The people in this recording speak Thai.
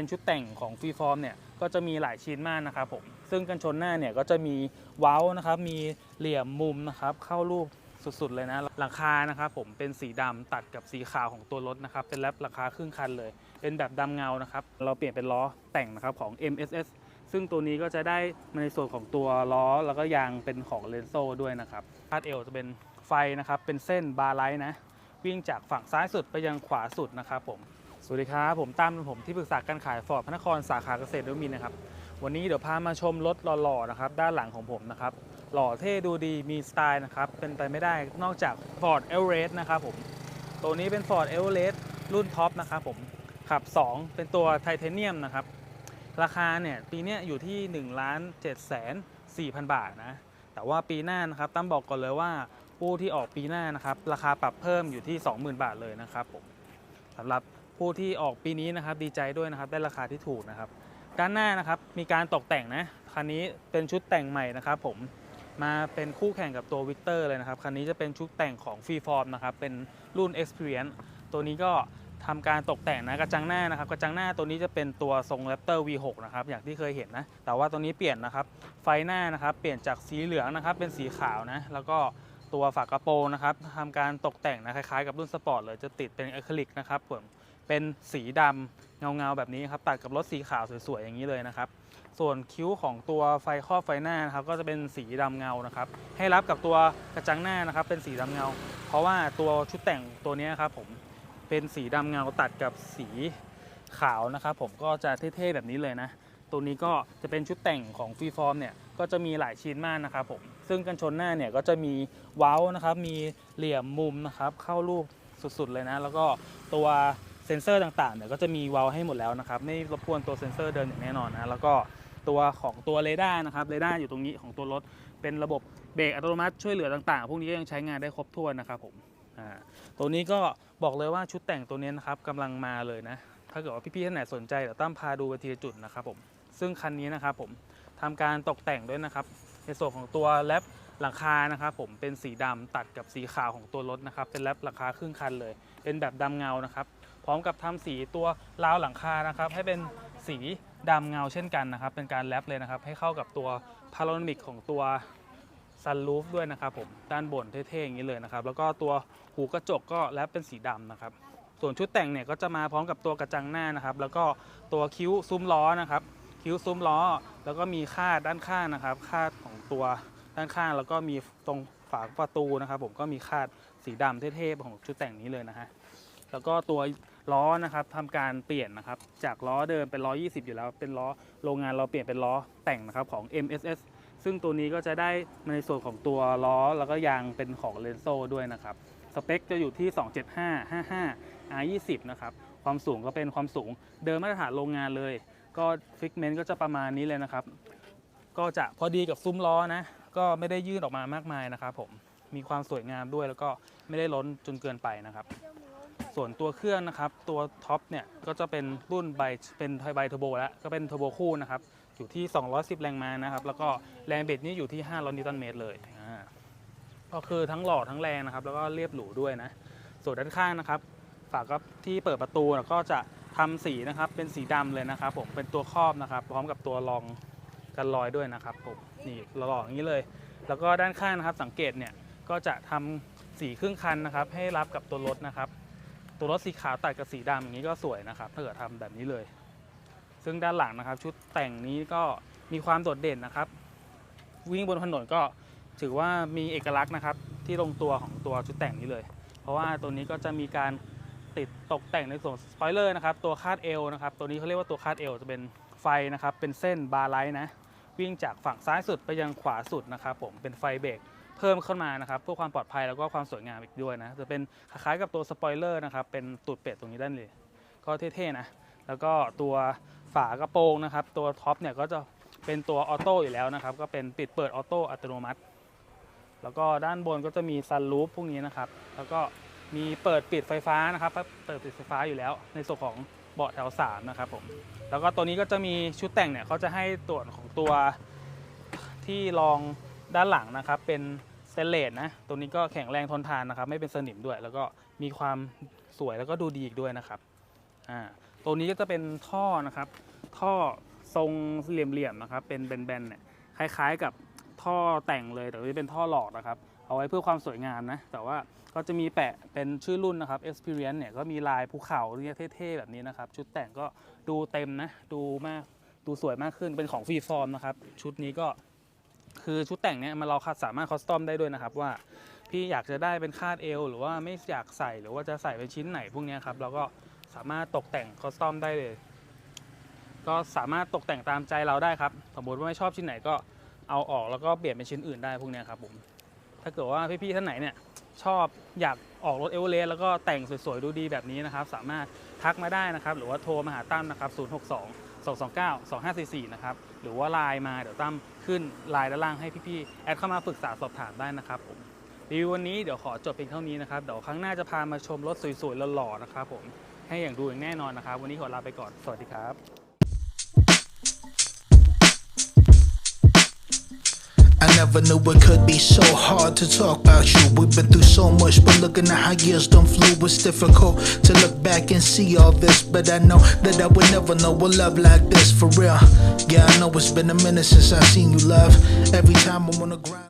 เป็นชุดแต่งของฟรีฟอร์มเนี่ยก็จะมีหลายชิ้นมากนะครับผมซึ่งกันชนหน้าเนี่ยก็จะมีเว้านะครับมีเหลี่ยมมุมนะครับเข้ารูปสุดๆเลยนะหลังคานะครับผมเป็นสีดำตัดกับสีขาวของตัวรถนะครับเป็นแรปราคาครึ่งคันเลย เป็นแบบดำเงานะครับเราเปลี่ยนเป็นล้อแต่งนะครับของ MSS ซึ่งตัวนี้ก็จะได้ในส่วนของตัวล้อแล้วก็ยางเป็นของเลนโซด้วยนะครับคาดเอวจะเป็นไฟนะครับเป็นเส้นบาร์ไลท์นะวิ่งจากฝั่งซ้ายสุดไปยังขวาสุดนะครับผม วัสดีครับ ผมตั้มผมที่ปรึกษาการขายฟอร์ดพระนครสาขาเกษตรนวมินนะครับ วันนี้เดี๋ยวพามาชมรถหล่อๆนะครับด้านหลังของผมนะครับ หล่อเท่ดูดีมีสไตล์นะครับ เป็นไปไม่ได้นอกจาก Ford e v e r e s t นะครับผมตัวนี้เป็น Ford e v e r e s t รุ่นท็อปนะครับผมขับ 2 เป็นตัวไทเทเนียมนะครับ ราคาเนี่ยปีนี้อยู่ที่1ล้าน7แสน4,000 บาทนะ แต่ว่าปีหน้านะครับตั้มบอกก่อนเลยว่าผู้ที่ออกปีหน้านะครับราคาปรับเพิ่มอยู่ที่ 20,000 บาทเลยนะครับผมสำหรับ ผู้ที่ออกปีนี้นะครับดีใจด้วยนะครับได้ราคาที่ถูกนะครับ ด้านหน้านะครับมีการตกแต่งนะคันนี้เป็นชุดแต่งใหม่นะครับ ผมมาเป็นคู่แข่งกับตัววิกเตอร์เลยนะครับคันนี้จะเป็นชุดแต่งของฟรีฟอร์มนะครับเป็นรุ่น Experience ตัวนี้ก็ทำการตกแต่งนะกระจังหน้านะครับกระจังหน้าตัวนี้จะเป็นตัวทรง Raptor V6 นะครับอย่างที่เคยเห็นนะ แต่ว่าตัวนี้เปลี่ยนนะครับ ไฟหน้านะครับ เปลี่ยนจากสีเหลืองนะครับ เป็นสีขาวนะ แล้วก็ตัวฝากระโปรงนะครับทำการตกแต่งนะคล้ายๆกับรุ่นสปอร์ตเลยจะติดเป็นอะคริลิกนะครับผม เป็นสีดำเงาๆแบบนี้ครับตัดกับรถสีขาวสวยๆอย่างนี้เลยนะครับ ส่วนคิ้วของตัวไฟครอบไฟหน้านะครับก็จะเป็นสีดำเงานะครับ ให้รับกับตัวกระจังหน้านะครับ เป็นสีดำเงา เพราะว่าตัวชุดแต่งตัวนี้ครับผมเป็นสีดำเงาตัดกับสีขาวนะครับ ผมก็จะเท่ๆแบบนี้เลยนะตัวนี้ก็จะเป็นชุดแต่งของฟรีฟอร์มเนี่ยก็จะมีหลายชิ้นมากนะครับผมซึ่งกันชนหน้าเนี่ยก็จะมีเว้านะครับ มีเหลี่ยมมุมนะครับ เข้ารูปสุดๆเลยนะ แล้วก็ตัว เซนเซอร์ต่างๆเนี่ยก็จะมีว้าให้หมดแล้วนะครับไม่รบกวนตัวเซนเซอร์เดินอย่างแน่นอนนะแล้วก็ตัวของตัวเรดาร์นะครับเรดาร์อยู่ตรงนี้ของตัวรถเป็นระบบเบรกอัตโนมัติช่วยเหลือต่างๆ พวกนี้ก็ยังใช้งานได้ครบถ้วนนะครับผมอ่าตัวนี้ก็บอกเลยว่าชุดแต่งตัวนี้นะครับกำลังมาเลยนะ ถ้าเกิดว่าพี่ๆท่านไหนสนใจเดี๋ยวตั้มพาดูไปทีละจุดนะครับผมซึ่งคันนี้นะครับผมทำการตกแต่งด้วยนะครับในส่วนของตัวแรป หลังคานะครับผมเป็นสีดำตัดกับสีขาวของตัวรถนะครับ เป็นแรปหลังคาครึ่งคันเลย เป็นแบบดำเงานะครับ พร้อมกับทำสีตัวราวหลังคานะครับ ให้เป็นสีดำเงาเช่นกันนะครับ เป็นการแรปเลยนะครับ ให้เข้ากับตัวพาราโนมิกของตัวซันรูฟด้วยนะครับผมด้านบนเท่ๆอย่างนี้เลยนะครับ แล้วก็ตัวหูกระจกก็แรปเป็นสีดำนะครับ ส่วนชุดแต่งเนี่ยก็จะมาพร้อมกับตัวกระจังหน้านะครับ แล้วก็ตัวคิ้วซุ้มล้อนะครับ คิ้วซุ้มล้อ แล้วก็มีคาดด้านข้างนะครับคาดของตัว ด้านข้างแล้วก็มีตรงฝาประตูนะครับ ผมก็มีคาดสีดำเท่ๆของชุดแต่งนี้เลยนะฮะแล้วก็ตัวล้อนะครับทำการเปลี่ยนนะครับ จากล้อเดิมเป็นล้อ 20 อยู่แล้ว เป็นล้อโรงงานเราเปลี่ยนเป็นล้อแต่งนะครับของ MSS ซึ่งตัวนี้ก็จะได้ในส่วนของตัวล้อแล้วก็ยางเป็นของเลนโซด้วยนะครับ สเปคจะอยู่ที่ 275 55 R20 นะครับความสูงก็เป็นความสูงเดิมมาตรฐานโรงงานเลย ก็ฟิกเมนต์ก็จะประมาณนี้เลยนะครับ ก็จะพอดีกับซุ้มล้อนะ ก็ไม่ได้ยื่นออกมามากมายนะครับผมมีความสวยงามด้วยแล้วก็ไม่ได้ล้นจนเกินไปนะครับ ส่วนตัวเครื่องนะครับตัวท็อปเนี่ยก็จะเป็นรุ่นไบเป็นไบเทอร์โบแล้วก็เป็นเทอร์โบคู่นะครับอยู่ที่ 210 แรงม้านะครับ แล้วก็แรงบิดนี่อยู่ที่ 500 นิวตันเมตรเลยอ่าก็คือทั้งหล่อทั้งแรงนะครับ แล้วก็เรียบหรูด้วยนะ ส่วนด้านข้างนะครับฝากับที่เปิดประตูก็จะทำสีนะครับเป็นสีดำเลยนะครับ ผมเป็นตัวครอบนะครับ พร้อมกับตัวรอง กันรอยด้วยนะครับผมนี่หล่ออย่างนี้เลย แล้วก็ด้านข้างนะครับสังเกตเนี่ยก็จะทำสีครึ่งคันนะครับ ให้รับกับตัวรถนะครับ ตัวรถสีขาวตัดกับสีดำอย่างนี้ก็สวยนะครับถ้าเกิดทำแบบนี้เลย ซึ่งด้านหลังนะครับ ชุดแต่งนี้ก็มีความโดดเด่นนะครับ วิ่งบนถนนก็ถือว่ามีเอกลักษณ์นะครับ ที่ลงตัวของตัวชุดแต่งนี้เลย เพราะว่าตัวนี้ก็จะมีการติดตกแต่งในส่วนสปอยเลอร์นะครับ ตัวคาดเอวนะครับ ตัวนี้เขาเรียกว่าตัวคาดเอวจะเป็น ไฟนะครับเป็นเส้นบาร์ไลท์นะวิ่งจากฝั่งซ้ายสุดไปยังขวาสุดนะครับผมเป็นไฟเบรกเพิ่มขึ้นมานะครับเพื่อความปลอดภัยแล้วก็ความสวยงามอีกด้วยนะจะเป็นคล้ายๆกับตัวสปอยเลอร์นะครับเป็นตูดเป็ดตรงนี้ด้านเลย ก็เท่ๆนะแล้วก็ตัวฝากระโปรงนะครับตัวท็อปเนี่ยก็จะเป็นตัวออโต้อยู่แล้วนะครับก็เป็นปิดเปิดออโต้อัตโนมัติ แล้วก็ด้านบนก็จะมีซันรูฟพวกนี้นะครับแล้วก็มีเปิดปิดไฟฟ้านะครับเปิดปิดไฟฟ้าอยู่แล้ว ในส่วนของ บาะแถว3นะครับผมแล้วก็ตัวนี้ก็จะมีชุดแต่งเนี่ยเขาจะให้ตรวจของตัวที่รองด้านหลังนะครับ เป็นสเตนเลสนะตัวนี้ก็แข็งแรงทนทานนะครับ ไม่เป็นสนิมด้วย แล้วก็มีความสวยแล้วก็ดูดีอีกด้วยนะครับอ่าตัวนี้ก็จะเป็นท่อนะครับ ท่อทรงเหลี่ยมๆนะครับ เป็นแบนๆเนี่ยคล้ายๆกับท่อแต่งเลยแต่ว่าเป็นท่อหลอดนะครับ เอาไว้เพื่อความสวยงามนะ แต่ว่าก็จะมีแปะเป็นชื่อรุ่นนะครับ Experience เนี่ยก็มีลายภูเขาเนี่ยเท่ๆแบบนี้นะครับ ชุดแต่งก็ดูเต็มนะ ดูมาก ดูสวยมากขึ้น เป็นของฟรีฟอร์มนะครับ ชุดนี้ก็คือชุดแต่งเนี่ยมันเราสามารถคอสตอมได้ด้วยนะครับว่าพี่อยากจะได้เป็นคาดเอวหรือว่าไม่อยากใส่หรือว่าจะใส่เป็นชิ้นไหนพวกนี้ครับเราก็สามารถตกแต่งคอสตอมได้เลย ก็สามารถตกแต่งตามใจเราได้ครับ สมมติว่าไม่ชอบชิ้นไหนก็เอาออกแล้วก็เปลี่ยนเป็นชิ้นอื่นได้พวกนี้ครับผม ถ้าเกิดว่าพี่ๆท่านไหนเนี่ยชอบอยากออกรถเอเวอเรสต์แล้วก็แต่งสวยๆ ดูดีแบบนี้นะครับ สามารถทักมาได้นะครับ หรือว่าโทรมาหาตั้มนะครับ 062 229 2544 นะครับ หรือว่าไลน์มาเดี๋ยวตั้มขึ้นไลน์ด้านล่างให้พี่ๆ แอดเข้ามาปรึกษาสอบถามได้นะครับผมรีวิววันนี้เดี๋ยวขอจบเพียงเท่านี้นะครับเดี๋ยวครั้งหน้าจะพามาชมรถสวยๆหล่อๆนะครับผมให้อย่างดูอย่างแน่นอนนะครับ วันนี้ขอลาไปก่อนสวัสดีครับ never knew it could be so hard to talk about you. We've been through so much, but looking at how years don't flew, it's difficult to look back and see all this. But I know that I would never know a love like this for real. Yeah, I know it's been a minute since I've seen you, love. Every time I'm on the ground.